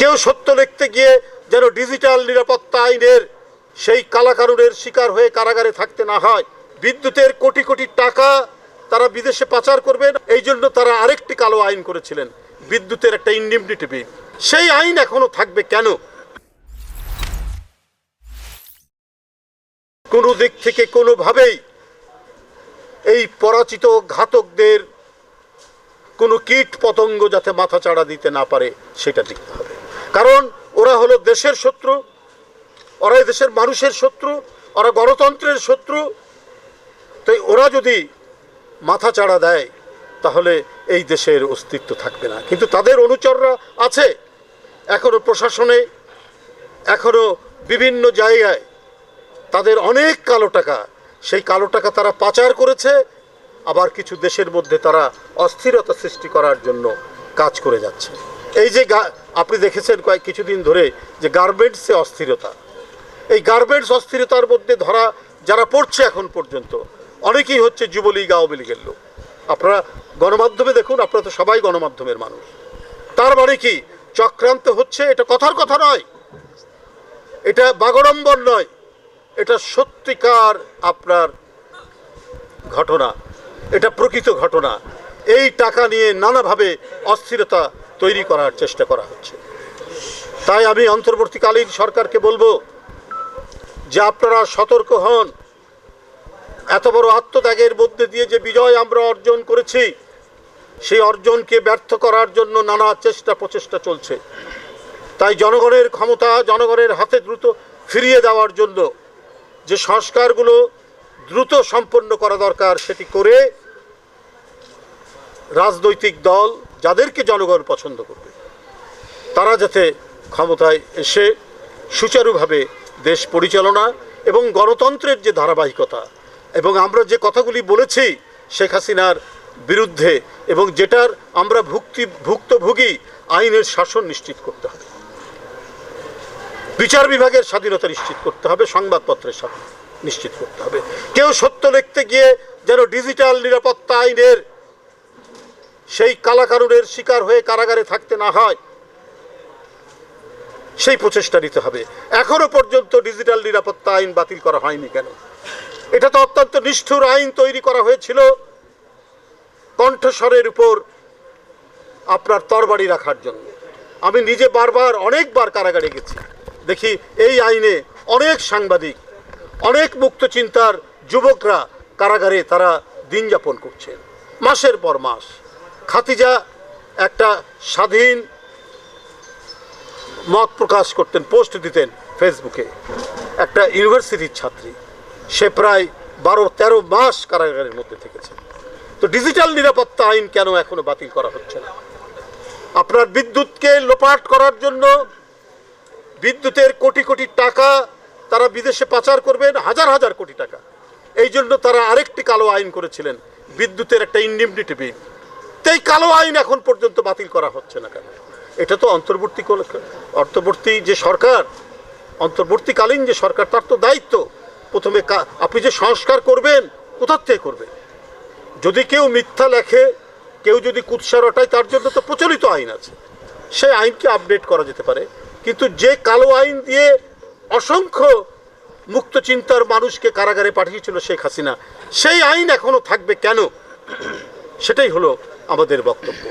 কেউ সত্য লিখতে গিয়ে যেন ডিজিটাল নিরাপত্তা আইনের সেই কালাকানুনের শিকার হয়ে কারাগারে থাকতে না হয়। বিদ্যুতের কোটি কোটি টাকা তারা বিদেশে পাচার করবেন, এই জন্য তারা আরেকটি কালো আইন করেছিলেন, বিদ্যুতের একটা ইন্ডিমনিটি বিল সেই আইন এখনও থাকবে কেন? কোনো দিক থেকে কোনোভাবেই এই পরাচিত ঘাতকদের কোনো কীট পতঙ্গ যাতে মাথা চাড়া দিতে না পারে, সেটা দেখতে হবে। কারণ ওরা হলো দেশের শত্রু ওরা দেশের মানুষের শত্রু, ওরা গণতন্ত্রের শত্রু। তাই ওরা যদি মাথা চাড়া দেয়, তাহলে এই দেশের অস্তিত্ব থাকবে না। কিন্তু তাদের অনুচররা আছে, এখনও প্রশাসনে, এখনও বিভিন্ন জায়গায়। তাদের অনেক কালো টাকা, সেই কালো টাকা তারা পাচার করেছে, আবার কিছু দেশের মধ্যে তারা অস্থিরতা সৃষ্টি করার জন্য কাজ করে যাচ্ছে। এই যে আপনি দেখেছেন কয়েক কিছুদিন ধরে যে গার্মেন্টসে অস্থিরতা। এই গার্মেন্টস অস্থিরতার মধ্যে ধরা যারা পড়ছে এখন পর্যন্ত, অনেকেই হচ্ছে যুবলীগ, আওয়ামী লীগের লোক। আপনারা গণমাধ্যমে দেখুন, আপনারা তো সবাই গণমাধ্যমের মানুষ। তার মানে কি? চক্রান্ত হচ্ছে, এটা কথার কথা নয়। এটা বাগড়ম্বর নয়। এটা সত্যিকার আপনার ঘটনা। এটা প্রকৃত ঘটনা। এই টাকা নিয়ে নানাভাবে অস্থিরতা তৈরি করার চেষ্টা করা হচ্ছে। তাই আমি অন্তর্বর্তীকালীন সরকারকে বলব যে আপনারা সতর্ক হন। এত বড় আত্মত্যাগের মধ্যে দিয়ে যে বিজয় আমরা অর্জন করেছি, সেই অর্জনকে ব্যর্থ করার জন্য নানা চেষ্টা প্রচেষ্টা চলছে। তাই জনগণের ক্ষমতা, জনগণের হাতে দ্রুত ফিরিয়ে দেওয়ার জন্য যে সংস্কারগুলো দ্রুত সম্পন্ন করা দরকার, সেটি করে রাজনৈতিক দল যাদেরকে জনগণ পছন্দ করবে, তারা যাতে ক্ষমতায় এসে সুচারুভাবে দেশ পরিচালনা এবং গণতন্ত্রের যে ধারাবাহিকতা এবং আমরা যে কথাগুলি বলেছি শেখ হাসিনার বিরুদ্ধে এবং যেটার আমরা ভুক্তি, ভুক্তভোগী আইনের শাসন নিশ্চিত করতে হবে। বিচার বিভাগের স্বাধীনতা নিশ্চিত করতে হবে, সংবাদপত্রের স্বাধীনতা নিশ্চিত করতে হবে। কেউ সত্য লিখতে গিয়ে যেন ডিজিটাল নিরাপত্তা আইনের সেই কালাকানুনের শিকার হয়ে কারাগারে থাকতে না হয়, সেই প্রচেষ্টা নিতে হবে। এখনও পর্যন্ত ডিজিটাল নিরাপত্তা আইন বাতিল করা হয়নি কেন? এটা তো অত্যন্ত নিষ্ঠুর আইন তৈরি করা হয়েছিল। কণ্ঠস্বরের উপর আপনার তরবারি রাখার জন্য। আমি নিজে বারবার, অনেকবার কারাগারে গেছি। দেখি এই আইনে অনেক সাংবাদিক, অনেক মুক্ত চিন্তার যুবকরা কারাগারে তারা দিন যাপন করছেন। মাসের পর মাস। খাতিজা একটা স্বাধীন মত প্রকাশ করতেন, পোস্ট দিতেন ফেসবুকে। একটা ইউনিভার্সিটির ছাত্রী। সে প্রায় বারো, তেরো মাস কারাগারের মধ্যে থেকেছে। তো ডিজিটাল নিরাপত্তা আইন কেন এখনও বাতিল করা হচ্ছে না? আপনার বিদ্যুৎকে লোপাট করার জন্য বিদ্যুতের কোটি কোটি টাকা তারা বিদেশে পাচার করবেন, হাজার হাজার কোটি টাকা। এই জন্য তারা আরেকটি কালো আইন করেছিলেন, বিদ্যুতের একটা ইন্ডিমনিটি বিল এই কালো আইন এখন পর্যন্ত বাতিল করা হচ্ছে না কেন? এটা তো অন্তর্বর্তী অন্তর্বর্তী যে সরকার, অন্তর্বর্তীকালীন যে সরকার, তার তো দায়িত্ব। প্রথমে আপনি যে সংস্কার করবেন, কোথার থেকে করবেন? যদি কেউ মিথ্যা লেখে, কেউ যদি কুৎসা রটায় তার জন্য তো প্রচলিত আইন আছে। সেই আইনকে আপডেট করা যেতে পারে। কিন্তু যে কালো আইন দিয়ে অসংখ্য মুক্ত চিন্তার মানুষকে কারাগারে পাঠিয়েছিল শেখ হাসিনা, সেই আইন এখনও থাকবে কেন? সেটাই হলো আমাদের বক্তব্য।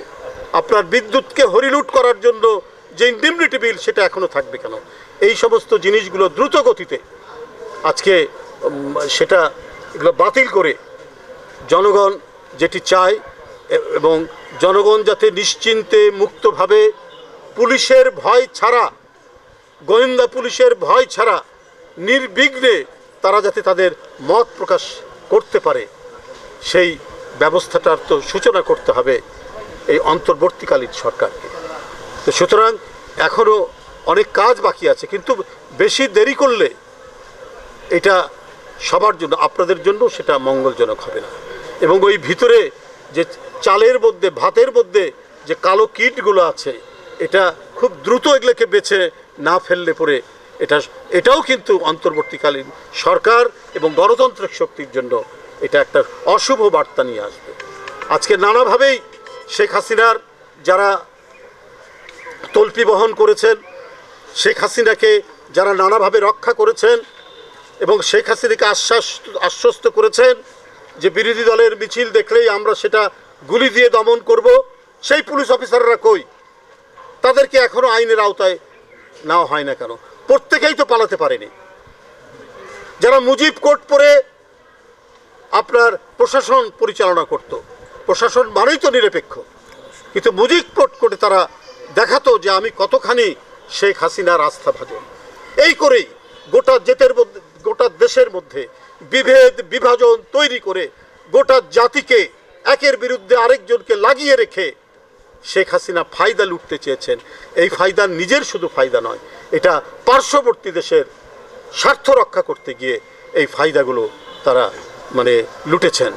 আপনার বিদ্যুৎকে হরিলুট করার জন্য যে ইন্ডিমনিটি বিল সেটা এখনও থাকবে কেন? এই সমস্ত জিনিসগুলো দ্রুত গতিতে আজকে সেটা এগুলো বাতিল করে জনগণ যেটি চায় এবং জনগণ যাতে নিশ্চিন্তে, মুক্তভাবে পুলিশের ভয় ছাড়া, গোয়েন্দা পুলিশের ভয় ছাড়া, নির্বিঘ্নে তারা যাতে তাদের মত প্রকাশ করতে পারে, সেই ব্যবস্থাটার তো সূচনা করতে হবে এই অন্তর্বর্তীকালীন সরকারকে। তো সুতরাং এখনও অনেক কাজ বাকি আছে, কিন্তু বেশি দেরি করলে এটা সবার জন্য, আপনাদের জন্য সেটা মঙ্গলজনক হবে না। এবং ওই ভিতরে যে চালের মধ্যে, ভাতের মধ্যে যে কালো কীটগুলো আছে, এটা খুব দ্রুত এগুলোকে বেছে না ফেললে পরে এটা, এটাও কিন্তু অন্তর্বর্তীকালীন সরকার এবং গণতান্ত্রিক শক্তির জন্য এটা একটা অশুভ বার্তা নিয়ে আসবে। আজকে নানাভাবেই শেখ হাসিনার যারা তল্পি বহন করেছেন, শেখ হাসিনাকে যারা নানাভাবে রক্ষা করেছেন এবং শেখ হাসিনাকে আশ্বাস, আশ্বস্ত করেছেন যে বিরোধী দলের মিছিল দেখলেই আমরা সেটা গুলি দিয়ে দমন করব, সেই পুলিশ অফিসাররা কই? তাদেরকে এখনও আইনের আওতায় নেওয়া হয় না কেন? প্রত্যেকেই তো পালাতে পারেনি। যারা মুজিব কোর্ট পরে আপনার প্রশাসন পরিচালনা করত। প্রশাসন মানেই তো নিরপেক্ষ। কিন্তু মুজিক কোর্ট করে তারা দেখাতো যে আমি কতখানি শেখ হাসিনার আস্থা ভাজন। এই করেই গোটা জেতের মধ্যে, গোটা দেশের মধ্যে বিভেদ, বিভাজন তৈরি করে গোটা জাতিকে একের বিরুদ্ধে আরেকজনকে লাগিয়ে রেখে শেখ হাসিনা ফায়দা লুটতে চেয়েছেন। এই ফায়দা নিজের শুধু ফায়দা নয়, এটা পার্শ্ববর্তী দেশের স্বার্থ রক্ষা করতে গিয়ে এই ফায়দাগুলো তারা মানে লুটেছেন।